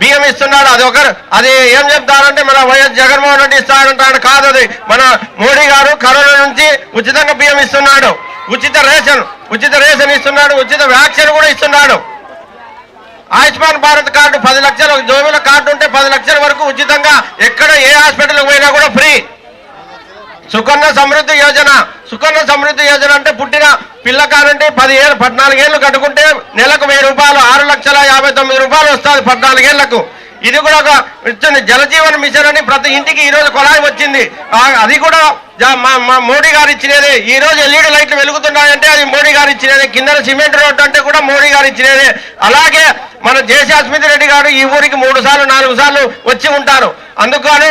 బియ్యం ఇస్తున్నాడు అది ఒకరు అది ఏం చెప్తారంటే మన వైఎస్ జగన్మోహన్ రెడ్డి ఇస్తాడంటాడు కాదు అది. మన మోడీ గారు కరోనా నుంచి ఉచితంగా బియ్యం ఇస్తున్నాడు. ఉచిత రేషన్ ఉచిత రేషన్ ఇస్తున్నాడు ఉచిత వ్యాక్సిన్ కూడా ఇస్తున్నాడు. ఆయుష్మాన్ భారత్ కార్డు పది లక్షలు జోబుల కార్డు ఉంటే పది లక్షల వరకు ఉచితంగా ఎక్కడ ఏ హాస్పిటల్కి పోయినా కూడా ఫ్రీ. సుకన్య సమృద్ధి యోజన సుకన్య సమృద్ధి యోజన అంటే పుట్టిన పిల్లకారంటే పదిహేను ఏళ్ళు పద్నాలుగేళ్ళు కట్టుకుంటే నెలకు వెయ్యి రూపాయలు ఆరు లక్షల యాభై తొమ్మిది రూపాయలు వస్తుంది పద్నాలుగేళ్ళకు. ఇది కూడా ఒక జలజీవన్ మిషన్ అని ప్రతి ఇంటికి ఈ రోజు కొలాయి వచ్చింది. అది కూడా మా మోడీ గారు ఇచ్చినదే. ఈ రోజు ఎల్ఈడి లైట్లు వెలుగుతున్నాయంటే అది మోడీ గారు ఇచ్చినదే. కింద సిమెంట్ రోడ్డు అంటే కూడా మోడీ గారు ఇచ్చినదే. అలాగే మన జేసీ అస్మిత్ రెడ్డి గారు ఈ ఊరికి మూడు సార్లు నాలుగు సార్లు వచ్చి ఉంటారు. అందుకని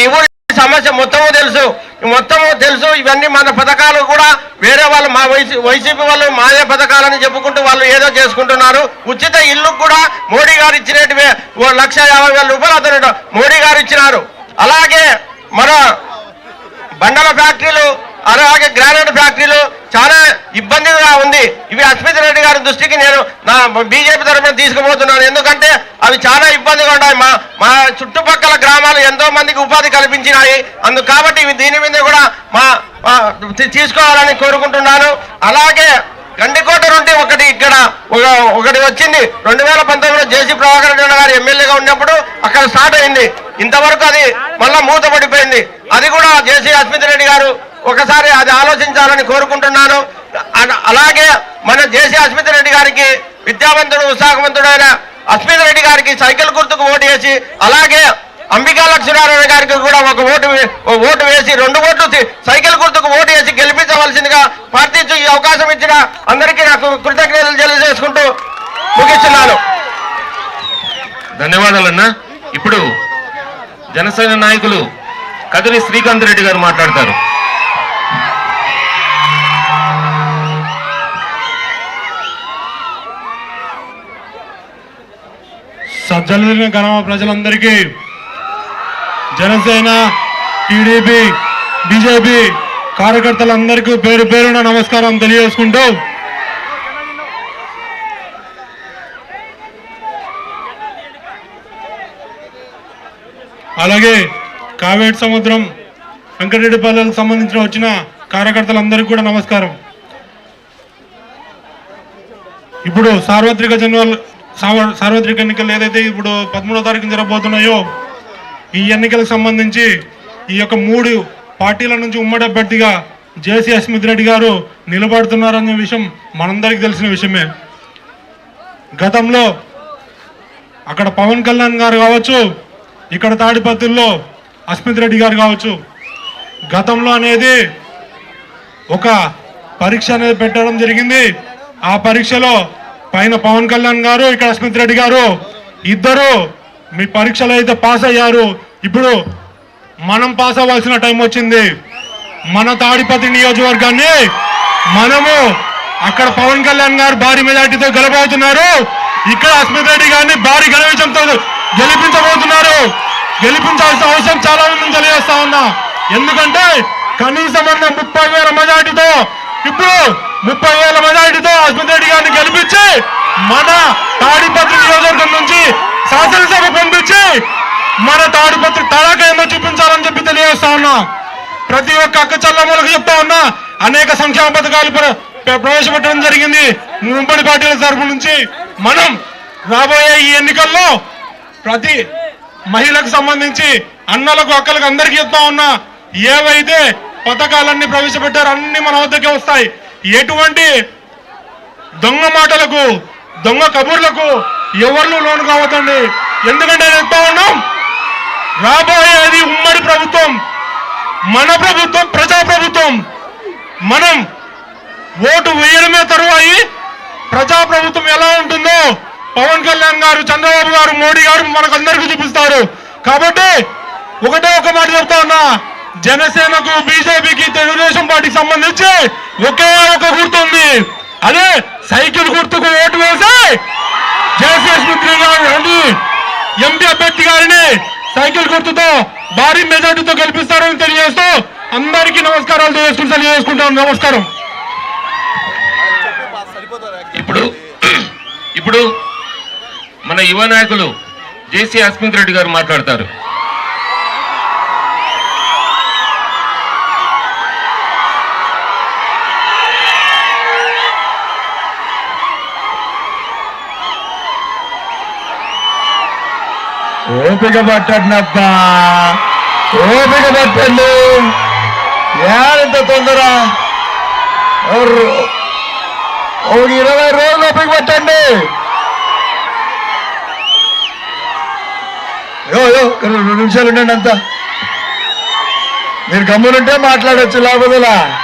ఈ ఊరి సమస్య మొత్తము తెలుసు. మొత్తము తెలుసు. ఇవన్నీ మన పథకాలు కూడా వేరే వాళ్ళు మా వైసీ వైసీపీ వాళ్ళు మాదే పథకాలని చెప్పుకుంటూ వాళ్ళు ఏదో చేసుకుంటున్నారు. ఉచిత ఇల్లు కూడా మోడీ గారు ఇచ్చినట్టు ఓ లక్ష యాభై వేల రూపాయలు అతను మోడీ గారు ఇచ్చినారు. అలాగే మన బండల ఫ్యాక్టరీలు అలాగే గ్రానైట్ ఫ్యాక్టరీలు చాలా ఇబ్బందిగా ఉంది. ఇవి అస్మిత్ రెడ్డి గారి దృష్టికి నేను నా బీజేపీ తరఫున తీసుకుపోతున్నాను. ఎందుకంటే అవి చాలా ఇబ్బందిగా ఉన్నాయి మా మా చుట్టుపక్కల గ్రామాలు ఎంతో మందికి ఉపాధి కల్పించినాయి. అందు కాబట్టి ఇవి దీని మీద కూడా మా తీసుకోవాలని కోరుకుంటున్నాను. అలాగే గండికోట నుండి ఒకటి ఇక్కడ ఒక ఒకటి వచ్చింది. రెండు వేల పంతొమ్మిదిలో జేసీ ప్రభాకర్ రెడ్డి గారు ఎమ్మెల్యేగా ఉన్నప్పుడు అక్కడ స్టార్ట్ అయింది. ఇంతవరకు అది మళ్ళా మూతపడిపోయింది. అది కూడా జేసీ అస్మిత్ రెడ్డి గారు ఒకసారి అది ఆలోచించాలని కోరుకుంటున్నాను. అ- అలాగే మన జేసీ అస్మిత్ రెడ్డి గారికి విద్యావంతుడు ఉత్సాహవంతుడైన అస్మిత్ రెడ్డి గారికి సైకిల్ గుర్తుకు ఓటు వేసి అలాగే అంబికా లక్ష్మీనారాయణ గారికి కూడా ఒక ఓటు ఒక ఓటు వేసి రెండు ఓట్లు సైకిల్ గుర్తుకు ఓటు వేసి గెలిపించవలసిందిగా ప్రార్థించి ఈ అవకాశం ఇచ్చిన అందరికీ నాకు కృతజ్ఞతలు తెలియజేసుకుంటూ ముగిస్తున్నాను. ధన్యవాదాలన్నా. ఇప్పుడు జనసేన నాయకులు కదిరి శ్రీకాంత్ రెడ్డి గారు మాట్లాడతారు. సజ్జలైన గ్రామ ప్రజలందరికీ జనసేన టీడీపీ బీజేపీ కార్యకర్తలందరికీ పేరు పేరున నమస్కారం తెలియజేసుకుంటూ అలాగే కావేటి సముద్రం వెంకటరెడ్డిపల్లెలకు సంబంధించిన వచ్చిన కార్యకర్తలందరికీ కూడా నమస్కారం. ఇప్పుడు సార్వత్రిక జనరల్ సార్వత్రిక ఎన్నికలు ఏదైతే ఇప్పుడు పదమూడో తారీఖున జరగబోతున్నాయో ఈ ఎన్నికలకు సంబంధించి ఈ యొక్క మూడు పార్టీల నుంచి ఉమ్మడి అభ్యర్థిగా జేసీ అస్మిత్ రెడ్డి గారు నిలబడుతున్నారనే విషయం మనందరికీ తెలిసిన విషయమే. గతంలో అక్కడ పవన్ కళ్యాణ్ గారు కావచ్చు ఇక్కడ తాడిపత్రుల్లో అస్మిత్ రెడ్డి గారు కావచ్చు గతంలో అనేది ఒక పరీక్ష అనేది పెట్టడం జరిగింది. ఆ పరీక్షలో పైన పవన్ కళ్యాణ్ గారు ఇక్కడ అస్మిత్ రెడ్డి గారు ఇద్దరు మీ పరీక్షలు అయితే పాస్ అయ్యారు. ఇప్పుడు మనం పాస్ అవ్వాల్సిన టైం వచ్చింది. మన తాడిపతి నియోజకవర్గాన్ని మనము అక్కడ పవన్ కళ్యాణ్ గారు భారీ మెజార్టీతో గెలబోతున్నారు ఇక్కడ అస్మిత్ రెడ్డి గారిని భారీ గణవిజంతో గెలిపించబోతున్నారు. గెలిపించాల్సిన అవసరం చాలా ఉందని తెలియజేస్తా ఉన్నా. ఎందుకంటే కనీసం అన్న ముప్పై వేల మెజార్టీతో ఇప్పుడు ముప్పై వేల మెజార్టీతో అశ్విన్ రెడ్డి గారిని గెలిపించి మన తాడిపత్రి నియోజకవర్గం నుంచి శాసనసభ పంపించి మన తాడిపత్రి తడాక ఏమో చూపించాలని చెప్పి తెలియజేస్తా ఉన్నా. ప్రతి ఒక్క అక్క చల్లమ్మలకు చెప్తా ఉన్నా అనేక సంక్షేమ పథకాలు ప్ర- ప్రవేశపెట్టడం జరిగింది. ముంబడి పార్టీల తరఫు నుంచి మనం రాబోయే ఈ ఎన్నికల్లో ప్రతి మహిళకు సంబంధించి అన్నలకు అక్కలకు అందరికీ చెప్తా ఉన్నా ఏవైతే పథకాలన్నీ ప్రవేశపెట్టారు అన్ని మన వద్దకే వస్తాయి. ఎటువంటి దొంగ మాటలకు దొంగ కబుర్లకు ఎవరు లోను కావద్దండి. ఎందుకంటే నేను చెప్తా ఉన్నాం రాబోయేది ఉమ్మడి ప్రభుత్వం మన ప్రభుత్వం ప్రజా ప్రభుత్వం. మనం ఓటు వేయడమే తరువాయి ప్రజా ప్రభుత్వం ఎలా ఉంటుందో పవన్ కళ్యాణ్ గారు చంద్రబాబు గారు మోడీ గారు మనకందరికీ చూపిస్తారు. కాబట్టి ఒకటే ఒక మాట చెప్తా ఉన్నా జనసేనకు బీజేపీకి తెలుగుదేశం పార్టీకి సంబంధించి ఒకే ఒక గుర్తు ఉంది. అదే సైకిల్ గుర్తుకు ఓటు వేసి జేసీఎస్ మిత్రి గారు ఎంపీ అభ్యర్థి గారిని సైకిల్ గుర్తుతో భారీ మెజార్టీతో గెలిపిస్తారని తెలియజేస్తూ అందరికీ నమస్కారాలు తెలియజేసుకుంటూ తెలియజేసుకుంటాను నమస్కారం. ఇప్పుడు ఇప్పుడు మన యువ నాయకులు జేసీ అస్మిత్ రెడ్డి గారు మాట్లాడతారు. ఓపిక పట్టండి ఓపిక పట్టండి. ఏంత తొందర? ఓ- ఒక ఇరవై రోజులు ఓపిక పట్టండి. యో యో రెండు నిమిషాలు ఉండండి అంతా. మీరు గమ్మునుంటే మాట్లాడొచ్చు లేకపోతేలా?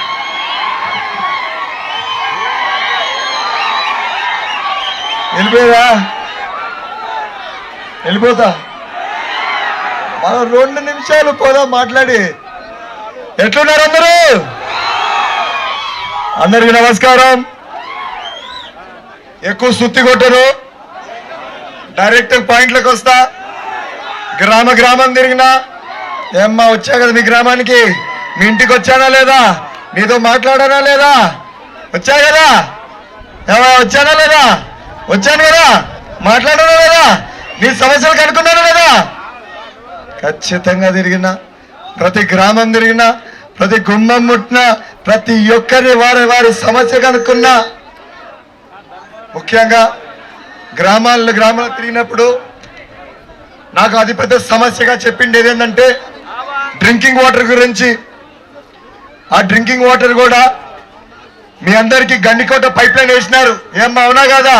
వెళ్ళిపోయా వెళ్ళిపోతా. మనం రెండు నిమిషాలు పోదాం మాట్లాడి. ఎట్లున్నారు అందరూ? అందరికి నమస్కారం. ఎక్కువ సుత్తి కొట్టరు. డైరెక్ట్ పాయింట్లకు వస్తా. గ్రామ గ్రామం తిరిగినా. ఏమ్మా వచ్చా కదా మీ గ్రామానికి? మీ ఇంటికి వచ్చానా లేదా? నీతో మాట్లాడానా లేదా? వచ్చా కదా? ఏమా వచ్చానా లేదా? వచ్చాను కదా? మాట్లాడానా లేదా? నీ సమస్యలు కనుక్కున్నాను లేదా? ఖచ్చితంగా తిరిగిన ప్రతి గ్రామం తిరిగిన ప్రతి గుమ్మం ముట్టిన ప్రతి ఒక్కరి వారి వారి సమస్య కనుక్కున్నా ముఖ్యంగా గ్రామాల్లో గ్రామాలు తిరిగినప్పుడు నాకు అది పెద్ద సమస్యగా చెప్పిండేది ఏంటంటే డ్రింకింగ్ వాటర్ గురించి. ఆ డ్రింకింగ్ వాటర్ కూడా మీ అందరికీ గండికోట పైప్ లైన్ వేసినారు. ఏమ్మా అవునా కాదా?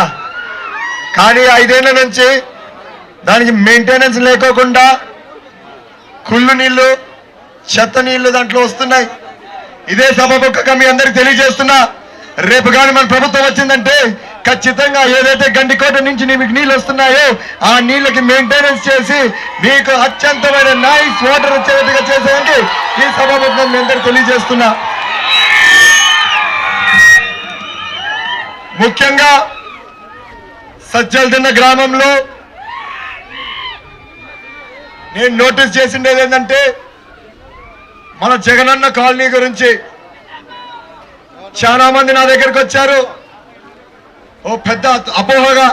కానీ ఐదేళ్ళ నుంచి దానికి మెయింటెనెన్స్ లేకోకుండా కుళ్ళు నీళ్ళు చెత్త నీళ్ళు దాంట్లో వస్తున్నాయి. ఇదే సభముఖంగా మీ అందరికి తెలియజేస్తున్నా. రేపు కానీ మన ప్రభుత్వం వచ్చిందంటే ఖచ్చితంగా ఏదైతే గండికోట నుంచి మీకు నీళ్ళు వస్తున్నాయో ఆ నీళ్ళకి మెయింటెనెన్స్ చేసి మీకు అత్యంతమైన నైస్ వాటర్ వచ్చేట్టుగా చేసేయండి. ఈ సభాముఖంగా మీ అందరికి తెలియజేస్తున్నా. ముఖ్యంగా సజ్జలదిన్న గ్రామంలో నేను నోటీస్ చేసిండేది ఏంటంటే మన జగనన్న కాలనీ గురించి. చాలా మంది నా దగ్గరికి వచ్చారు. ఓ పెద్ద అపోహగా.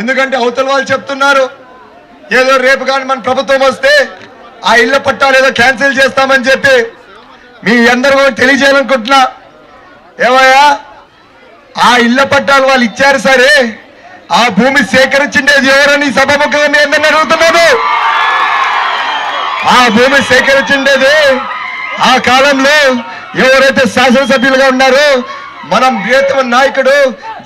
ఎందుకంటే అవతల వాళ్ళు చెప్తున్నారు ఏదో రేపు కానీ మన ప్రభుత్వం వస్తే ఆ ఇళ్ళ పట్టాలు ఏదో క్యాన్సిల్ చేస్తామని చెప్పి. మీ అందరూ తెలియజేయాలనుకుంటున్నా. ఏమయ్యా ఆ ఇళ్ళ పట్టాలు వాళ్ళు ఇచ్చారు సరే ఆ భూమి సేకరించిండేది ఎవరని సభముఖంగా మీ అందరిని అడుగుతున్నాను ఆ భూమి సేకరించిండేది ఆ కాలంలో ఎవరైతే శాసనసభ్యులుగా ఉన్నారో మనం బృహత్తమ నాయకుడు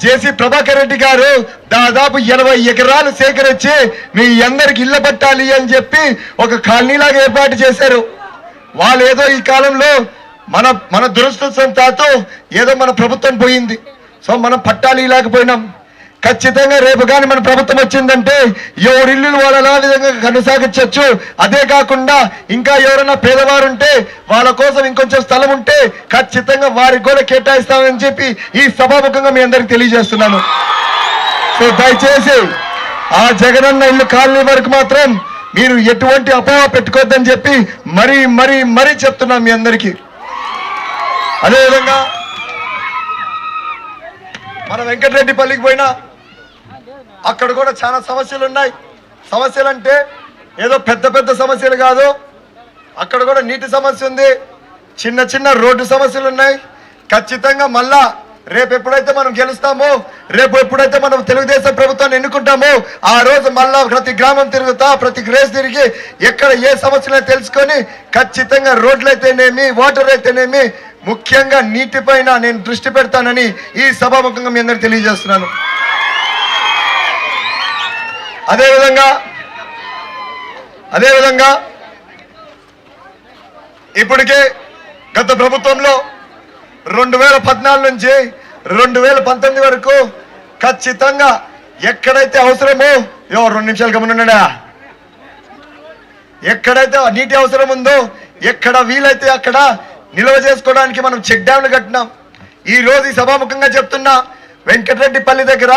జేసీ ప్రభాకర్ రెడ్డి గారు దాదాపు ఎనభై ఎకరాలు సేకరించి మీ అందరికి ఇళ్ళ పట్టాలి అని చెప్పి ఒక కాలనీలాగా ఏర్పాటు చేశారు. వాళ్ళు ఏదో ఈ కాలంలో మన మన దురదృష్టం తాతో ఏదో మన ప్రభుత్వం పోయింది. సో మనం పట్టాలు ఇలాకపోయినాం ఖచ్చితంగా రేపు కానీ మన ప్రభుత్వం వచ్చిందంటే ఎవరిల్లు వాళ్ళు అలా విధంగా కొనసాగించవచ్చు. అదే కాకుండా ఇంకా ఎవరైనా పేదవారు ఉంటే వాళ్ళ కోసం ఇంకొంచెం స్థలం ఉంటే ఖచ్చితంగా వారికి కూడా కేటాయిస్తామని చెప్పి ఈ సభాముఖంగా మీ అందరికి తెలియజేస్తున్నాను. సో దయచేసి ఆ జగనన్న ఇల్లు కాలనీ వరకు మాత్రం మీరు ఎటువంటి అపోహ పెట్టుకోవద్దని చెప్పి మరీ మరీ మరీ చెప్తున్నాం మీ అందరికీ. అదేవిధంగా మన వెంకటరెడ్డిపల్లికి పోయినా అక్కడ కూడా చాలా సమస్యలు ఉన్నాయి సమస్యలు అంటే ఏదో పెద్ద పెద్ద సమస్యలు కాదు. అక్కడ కూడా నీటి సమస్య ఉంది. చిన్న చిన్న రోడ్డు సమస్యలు ఉన్నాయి ఖచ్చితంగా మళ్ళా రేపు ఎప్పుడైతే మనం గెలుస్తామో రేపు ఎప్పుడైతే మనం తెలుగుదేశం ప్రభుత్వాన్ని ఎన్నుకుంటామో ఆ రోజు మళ్ళా ప్రతి గ్రామం తిరుగుతా ప్రతి గ్రేస్ తిరిగి ఎక్కడ ఏ సమస్యలు తెలుసుకొని ఖచ్చితంగా రోడ్లు అయితేనేమి వాటర్ అయితేనేమి ముఖ్యంగా నీటిపైన నేను దృష్టి పెడతానని ఈ సభాముఖంగా మీ అందరికి తెలియజేస్తున్నాను. అదేవిధంగా అదేవిధంగా ఇప్పటికే గత ప్రభుత్వంలో రెండు వేల పద్నాలుగు నుంచి రెండు వేల పంతొమ్మిది వరకు ఖచ్చితంగా ఎక్కడైతే అవసరమో యో రెండు నిమిషాలు గమనున్నాడా ఎక్కడైతే నీటి అవసరం ఉందో ఎక్కడ వీలైతే అక్కడ నిల్వ చేసుకోవడానికి మనం చెక్ డ్యాంలు కట్టినాం. ఈ రోజు ఈ సభాముఖంగా చెప్తున్నా వెంకటరెడ్డిపల్లి దగ్గర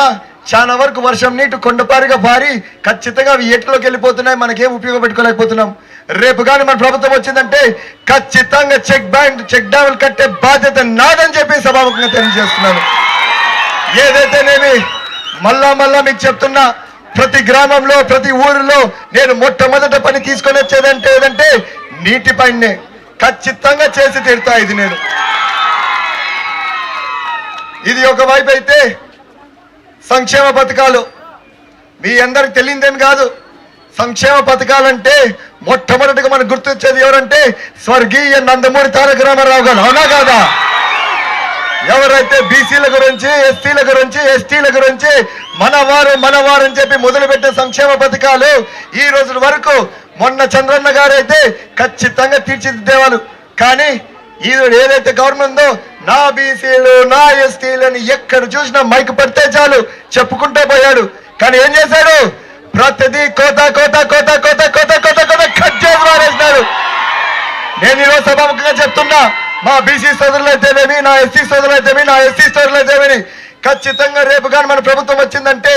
చాలా వరకు వర్షం నీటి కొండపారిగా పారి ఖచ్చితంగా అవి ఏటిలోకి వెళ్ళిపోతున్నాయి. మనకేం ఉపయోగపెట్టుకోలేకపోతున్నాం రేపు కానీ మన ప్రభుత్వం వచ్చిందంటే ఖచ్చితంగా చెక్ బ్యాండ్ చెక్ డ్యాములు కట్టే బాధ్యత నాదని చెప్పి సభాముఖంగా తెలియజేస్తున్నాను. ఏదైతేనేమి మళ్ళా మళ్ళా మీకు చెప్తున్నా ప్రతి గ్రామంలో ప్రతి ఊరిలో నేను మొట్టమొదట పని తీసుకొని వచ్చేదంటే ఏదంటే నీటి పైనే. ఖచ్చితంగా చేసి తీరుతా ఇది నేను. ఇది ఒక వైపు అయితే సంక్షేమ పథకాలు. మీ అందరికి తెలియదేమి కాదు. సంక్షేమ పథకాలంటే మొట్టమొదటిగా మనకు గుర్తొచ్చేది ఎవరంటే స్వర్గీయ నందమూరి తారక రామారావు గారు. అవునా కాదా? ఎవరైతే బీసీల గురించి ఎస్సీల గురించి ఎస్టీల గురించి మనవారు మనవారు అని చెప్పి మొదలుపెట్టే సంక్షేమ పథకాలు ఈ రోజు వరకు మొన్న చంద్రన్న గారు అయితే ఖచ్చితంగా తీర్చిదిద్దేవాళ్ళు. కానీ ఈ ఏదైతే గవర్నమెంట్ ఉందో నా బీసీలు నా ఎస్టీలు అని ఎక్కడ చూసినా మైక్ పడితే చాలు చెప్పుకుంటూ పోయాడు. కానీ ఏం చేశాడు? ప్రతిదీ కోత కోత కోత కోత కోత కోత కోత కట్ చేసి మారేసినాడు నేను ఈరోజు సభాముఖంగా చెప్తున్నా మా బీసీ సోదరులు అయితేనేమి నా ఎస్సీ సోదరులు అయితేమి నా ఎస్సీ సోదరులు అయితేమి ఖచ్చితంగా రేపు కానీ మన ప్రభుత్వం వచ్చిందంటే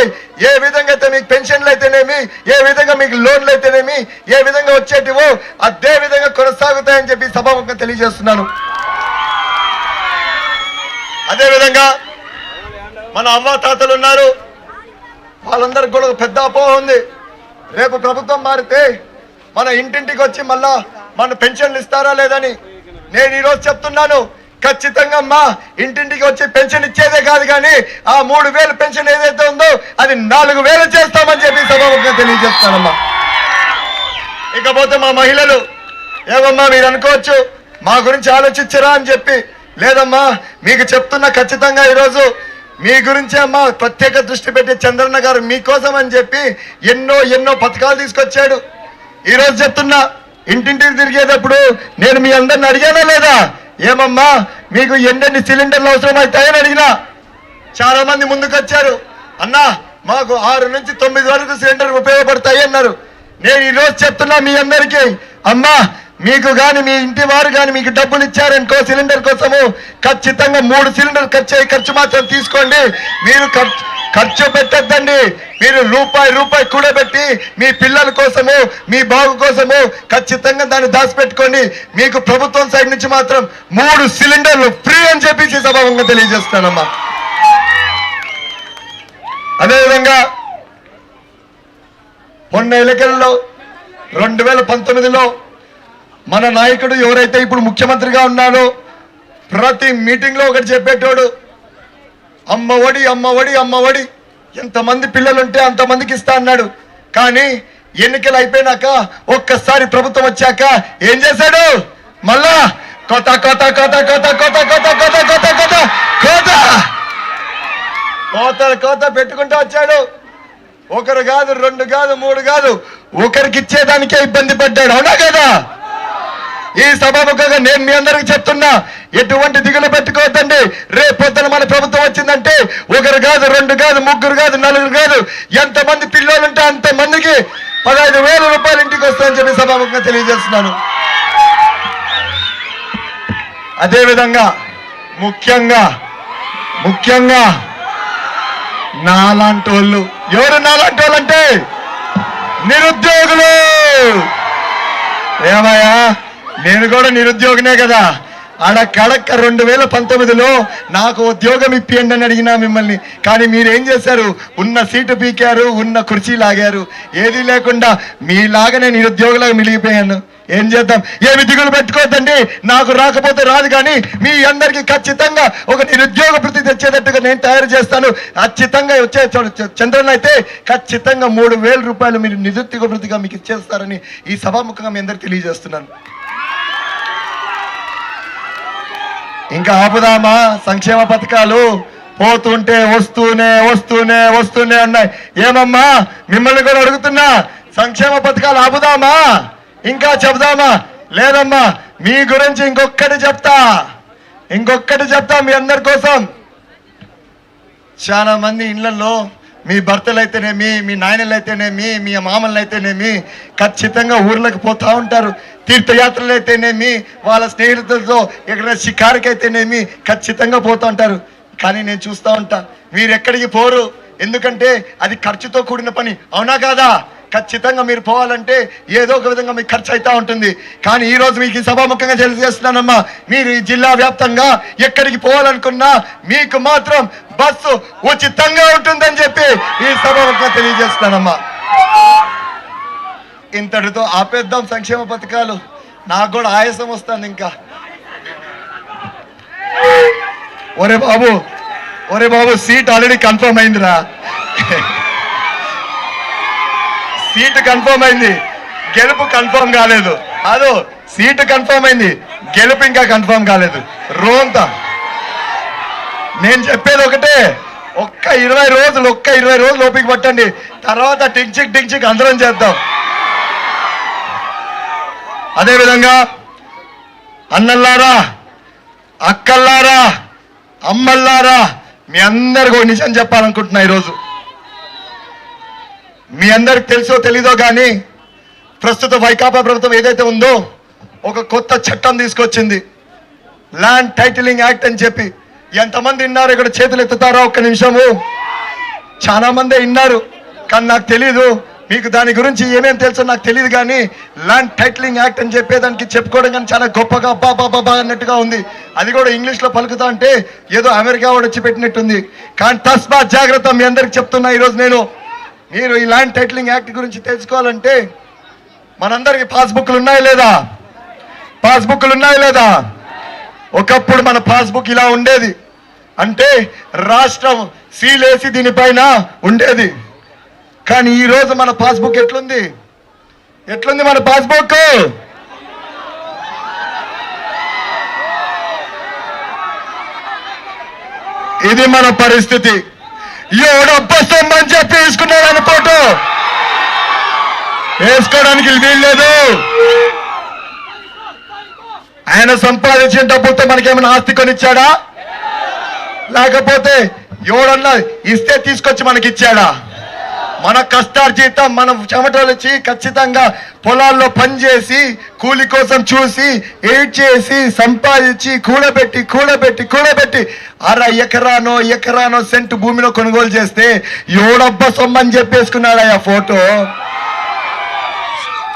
ఏ విధంగా అయితే మీకు పెన్షన్లు అయితేనేమి ఏ విధంగా మీకు లోన్లు అయితేనేమి ఏ విధంగా వచ్చేటివో అదే విధంగా కొనసాగుతాయని చెప్పి సభాముఖంగా తెలియజేస్తున్నాను. అదేవిధంగా మన అమ్మ తాతలు ఉన్నారు. వాళ్ళందరికి కూడా పెద్ద అపోహ ఉంది. రేపు ప్రభుత్వం మారితే మన ఇంటింటికి వచ్చి మళ్ళా మన పెన్షన్లు ఇస్తారా లేదని నేను ఈరోజు చెప్తున్నాను. ఖచ్చితంగా అమ్మా ఇంటింటికి వచ్చి పెన్షన్ ఇచ్చేదే కాదు కానీ ఆ మూడు వేలు పెన్షన్ ఏదైతే ఉందో అది నాలుగు వేలు చేస్తామని చెప్పి సభాముఖంగా తెలియజేస్తానమ్మా. ఇకపోతే మా మహిళలు ఏమమ్మా మీరు అనుకోవచ్చు మా గురించి ఆలోచించరా అని చెప్పి లేదమ్మా మీకు చెప్తున్నా ఖచ్చితంగా ఈరోజు మీ గురించి అమ్మా ప్రత్యేక దృష్టి పెట్టి చంద్రన్న గారు మీకోసం అని చెప్పి ఎన్నో ఎన్నో పథకాలు తీసుకొచ్చాడు. ఈరోజు చెప్తున్నా ఇంటింటికి తిరిగేటప్పుడు నేను మీ అందరిని అడిగానా లేదా? ఏమమ్మా మీకు ఎన్నెన్ని సిలిండర్లు అవసరమవుతాయని అడిగినా చాలా మంది ముందుకు వచ్చారు అన్నా మాకు ఆరు నుంచి తొమ్మిది వరకు సిలిండర్ ఉపయోగపడతాయి అన్నారు. నేను ఈ రోజు చెప్తున్నా మీ అందరికీ. అమ్మా మీకు కానీ మీ ఇంటి వారు కానీ మీకు డబ్బులు ఇచ్చారనుకో సిలిండర్ కోసము ఖచ్చితంగా మూడు సిలిండర్ ఖర్చు అయ్యి ఖర్చు మాత్రం తీసుకోండి. మీరు ఖర్చు ఖర్చు పెట్టద్దండి. మీరు రూపాయి రూపాయి కూడబెట్టి మీ పిల్లల కోసము మీ బాగు కోసము ఖచ్చితంగా దాన్ని దాచిపెట్టుకోండి. మీకు ప్రభుత్వం సైడ్ నుంచి మాత్రం మూడు సిలిండర్లు ఫ్రీ అని చెప్పేసి సభావంగా తెలియజేస్తానమ్మా అదేవిధంగా మొన్న ఎలకల్లో రెండు వేల పంతొమ్మిదిలో మన నాయకుడు ఎవరైతే ఇప్పుడు ముఖ్యమంత్రిగా ఉన్నాడో ప్రతి మీటింగ్లో ఒకటి చెప్పేటోడు అమ్మ ఒడి అమ్మ ఒడి అమ్మ ఒడి ఎంతమంది పిల్లలుంటే అంతమందికి ఇస్తా అన్నాడు కానీ ఎన్నికలు అయిపోయినాక ఒక్కసారి ప్రభుత్వం వచ్చాక ఏం చేశాడు మళ్ళా కొత్త కొత్త కొత్త కొత్త కొత్త కొత్త కొత్త కొత్త కొత్త కోత కోత కోత పెట్టుకుంటూ వచ్చాడు ఒకరు కాదు రెండు కాదు మూడు కాదు ఒకరికి ఇచ్చేదానికే ఇబ్బంది పడ్డాడు అవునా కదా ఈ సభాముఖంగా నేను మీ అందరికి చెప్తున్నా ఎటువంటి దిగులు పెట్టుకోవద్దండి. రేపు పొద్దున మన ప్రభుత్వం వచ్చిందంటే ఒకరు కాదు రెండు కాదు ముగ్గురు కాదు నలుగురు కాదు. ఎంతమంది పిల్లలు ఉంటే అంత మందికి పదహైదు వేల రూపాయలు ఇంటికి వస్తాయని చెప్పి సభాముఖంగా తెలియజేస్తున్నాను. అదేవిధంగా ముఖ్యంగా ముఖ్యంగా నాలాంటి వాళ్ళు ఎవరు నాలాంటి వాళ్ళు అంటే నిరుద్యోగులు. ఏమయ్యా? నేను కూడా నిరుద్యోగినే కదా. ఆడ కడక్క రెండు వేల పంతొమ్మిదిలో నాకు ఉద్యోగం ఇప్పియండి అని అడిగినా మిమ్మల్ని. కానీ మీరేం చేశారు? ఉన్న సీటు పీకారు ఉన్న కుర్చీ లాగారు. ఏది లేకుండా మీలాగానే నిరుద్యోగులాగా మిలిగిపోయాను ఏం చేద్దాం? ఏమి దిగులు పెట్టుకోవద్దండి. నాకు రాకపోతే రాదు కానీ మీ అందరికీ ఖచ్చితంగా ఒక నిరుద్యోగ వృత్తి తెచ్చేటట్టుగా నేను తయారు చేస్తాను. ఖచ్చితంగా వచ్చే చ- చంద్రన్ అయితే ఖచ్చితంగా మూడు రూపాయలు మీరు నిరుద్యోగ వృత్తిగా మీకు ఇచ్చేస్తారని ఈ సభాముఖంగా మీ అందరికి తెలియజేస్తున్నాను. ఇంకా ఆపుదామా? సంక్షేమ పథకాలు పోతుంటే వస్తూనే వస్తూనే వస్తూనే ఉన్నాయి. ఏమమ్మా? మిమ్మల్ని కూడా అడుగుతున్నా సంక్షేమ పథకాలు ఆపుదామా? ఇంకా చెబుదామా? లేదమ్మా మీ గురించి ఇంకొక్కటి చెప్తా. ఇంకొక్కటి చెప్తా మీ అందరి కోసం. చాలా మంది ఇళ్ళలో మీ భర్తలు అయితేనేమి మీ నాయనలు అయితేనేమి మీ మామలు అయితేనేమి ఖచ్చితంగా ఊర్లకు పోతూ ఉంటారు. తీర్థయాత్రలు అయితేనేమి వాళ్ళ స్నేహితులతో ఎక్కడ షికారుకి అయితేనేమి ఖచ్చితంగా పోతూ ఉంటారు. కానీ నేను చూస్తూ ఉంటా మీరు ఎక్కడికి పోరు? ఎందుకంటే అది ఖర్చుతో కూడిన పని అవునా కాదా? ఖచ్చితంగా మీరు పోవాలంటే ఏదో ఒక విధంగా మీకు ఖర్చు అవుతూ ఉంటుంది. కానీ ఈరోజు మీకు సభాముఖంగా తెలియజేస్తున్నానమ్మా మీరు ఈ జిల్లా వ్యాప్తంగా ఎక్కడికి పోవాలనుకున్నా మీకు మాత్రం బస్సు ఉచితంగా ఉంటుందని చెప్పి ఈ సభాముఖంగా తెలియజేస్తున్నానమ్మా. ఇంతటితో ఆపేద్దాం సంక్షేమ పథకాలు. నాకు కూడా ఆయాసం వస్తుంది ఇంకా. ఒరే బాబు ఒరే బాబు సీట్ ఆల్రెడీ కన్ఫర్మ్ అయిందిరా. సీటు కన్ఫర్మ్ అయింది. గెలుపు కన్ఫర్మ్ కాలేదు. అదో సీటు కన్ఫర్మ్ అయింది. గెలుపు ఇంకా కన్ఫర్మ్ కాలేదు. రోంత. నేను చెప్పేది ఒకటే ఒక్క ఇరవై రోజులు ఒక్క ఇరవై రోజులు ఓపిక పట్టండి. తర్వాత టించిక్ టించిక్ అందరం చేద్దాం. అదేవిధంగా అన్నల్లారా అక్కల్లారా అమ్మల్లారా మీ అందరికి నిజం చెప్పాలనుకుంటున్నా ఈరోజు. మీ అందరికి తెలుసో తెలీదో కానీ ప్రస్తుత వైకాపా ప్రభుత్వం ఏదైతే ఉందో ఒక కొత్త చట్టం తీసుకొచ్చింది. ల్యాండ్ టైటిలింగ్ యాక్ట్ అని చెప్పి. ఎంతమంది విన్నారు ఇక్కడ చేతులు ఎత్తుతారా ఒక్క నిమిషము? చాలా మందే విన్నారు కానీ నాకు తెలీదు. మీకు దాని గురించి ఏమేం తెలుసో నాకు తెలియదు కానీ ల్యాండ్ టైటిలింగ్ యాక్ట్ అని చెప్పేదానికి చెప్పుకోవడం కానీ చాలా గొప్పగా బాబా బాబా అన్నట్టుగా ఉంది. అది కూడా ఇంగ్లీష్లో పలుకుతా అంటే ఏదో అమెరికా వాడు వచ్చి పెట్టినట్టుంది. కానీ తస్మా జాగ్రత్త మీ అందరికి చెప్తున్నా ఈరోజు నేను. మీరు ఈ ల్యాండ్ టైటిలింగ్ యాక్ట్ గురించి తెలుసుకోవాలంటే మనందరికి పాస్బుక్లు ఉన్నాయా లేదా? పాస్బుక్లు ఉన్నాయా లేదా? ఒకప్పుడు మన పాస్బుక్ ఇలా ఉండేది. అంటే రాష్ట్రం సీలేసి దీనిపైన ఉండేది. కానీ ఈరోజు మన పాస్బుక్ ఎట్లుంది? ఎట్లుంది మన పాస్బుక్? ఇది మన పరిస్థితి. ఎవడొప్పొస్తామని చెప్పి వేసుకున్నాడు అని ఫోటో? వేసుకోవడానికి వీల్లేదు. ఆయన సంపాదించిన డబ్బులతో మనకేమైనా ఆస్తి కొనిచ్చాడా? లేకపోతే ఎవడన్నా ఇస్తే తీసుకొచ్చి మనకి ఇచ్చాడా మన కష్టార్జితం మనం చెమటలు వచ్చి ఖచ్చితంగా పొలాల్లో పనిచేసి కూలి కోసం చూసి ఏడ్ చేసి సంపాదించి కూడబెట్టి కూడబెట్టి కూడబెట్టి అర ఎకరానో ఎకరానో సెంటు భూమిలో కొనుగోలు చేస్తే ఎవడబ్బ సొమ్మని చెప్పేసుకున్నాడు ఆ ఫోటో.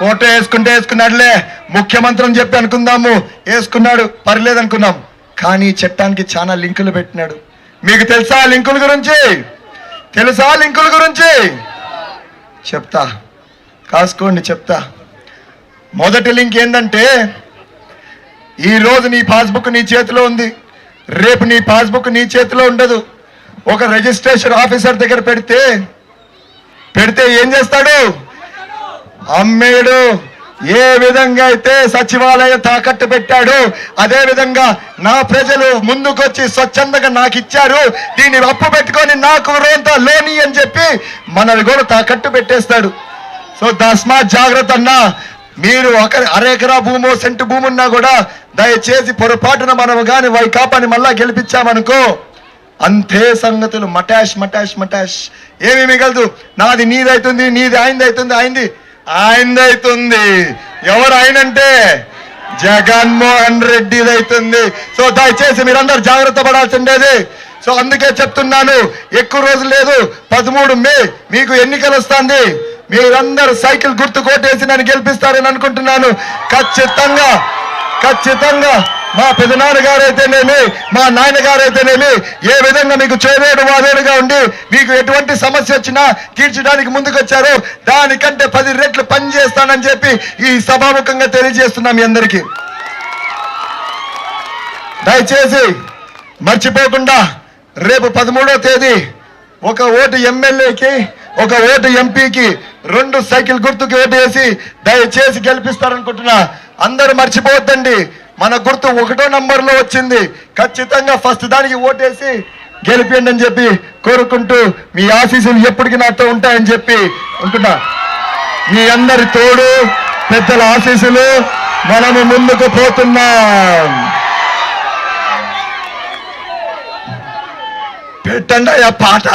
ఫోటో వేసుకుంటే వేసుకున్నాడులే. ముఖ్యమంత్రి అని చెప్పి అనుకుందాము. వేసుకున్నాడు పర్లేదు అనుకున్నాం కానీ చట్టానికి చాలా లింకులు పెట్టినాడు. మీకు తెలుసా ఆ లింకుల గురించి? తెలుసా ఆ లింకుల గురించి? చెప్తా. కాసుకోండి చెప్తా. మొదటి లింక్ ఏంటంటే ఈరోజు నీ పాస్బుక్ నీ చేతిలో ఉంది. రేపు నీ పాస్బుక్ నీ చేతిలో ఉండదు. ఒక రిజిస్ట్రేషన్ ఆఫీసర్ దగ్గర పెడితే పెడితే ఏం చేస్తాడు? అమ్మేడు. ఏ విధంగా అయితే సచివాలయం తాకట్టు పెట్టాడు అదే విధంగా నా ప్రజలు ముందుకొచ్చి స్వచ్ఛందంగా నాకు ఇచ్చారు. దీన్ని అప్పు పెట్టుకొని నాకు రోంతా లోని అని చెప్పి మనల్ని కూడా తాకట్టు పెట్టేస్తాడు. సో దస్మా జాగ్రత్త అన్నా. మీరు ఒక అరెకరా భూమో సెంటు భూమి ఉన్నా కూడా దయచేసి పొరపాటున మనం కానీ వైకాపాని మళ్ళా గెలిపించామనుకో అంతే సంగతులు. మటాష్ మటాష్ మటాష్. ఏమి మిగలదు. నాది నీదైతుంది నీది ఆయనది అవుతుంది ఆయనది ఆయనది అవుతుంది ఎవరు ఆయనంటే జగన్మోహన్ రెడ్డిది అవుతుంది సో దయచేసి మీరందరూ జాగ్రత్త పడాల్సిండేది. సో అందుకే చెప్తున్నాను ఎక్కువ రోజులు లేదు. పదమూడు మే మీకు ఎన్నికలు వస్తుంది మీరందరూ సైకిల్ గుర్తు కోటేసి నన్ను గెలిపిస్తారని అనుకుంటున్నాను. ఖచ్చితంగా ఖచ్చితంగా మా పెదనాన్న గారు మా నాయనగారైతేనేమి ఏ విధంగా మీకు చేరేడు వాదేడుగా ఉండి మీకు ఎటువంటి సమస్య వచ్చినా తీర్చడానికి ముందుకొచ్చారో దానికంటే పది రెట్లు పని చేస్తానని చెప్పి ఈ సభాముఖంగా తెలియజేస్తున్నా మీ అందరికీ. దయచేసి మర్చిపోకుండా రేపు పదమూడో తేదీ ఒక ఓటు ఎమ్మెల్యేకి ఒక ఓటు ఎంపీకి రెండు సైకిల్ గుర్తుకి ఓటు వేసి దయచేసి గెలిపిస్తారనుకుంటున్నా. అందరూ మర్చిపోవద్దండి. మన గుర్తు ఒకటో నంబర్లో వచ్చింది. ఖచ్చితంగా ఫస్ట్ దానికి ఓటేసి గెలిపియండి అని చెప్పి కోరుకుంటూ మీ ఆశీస్సులు ఎప్పటికీ నాతో ఉంటాయని చెప్పి ఉంటున్నా మీ అందరి తోడు పెద్దల ఆశీస్సులు మనము ముందుకు పోతున్నాం. పెట్టండి ఆ పాట.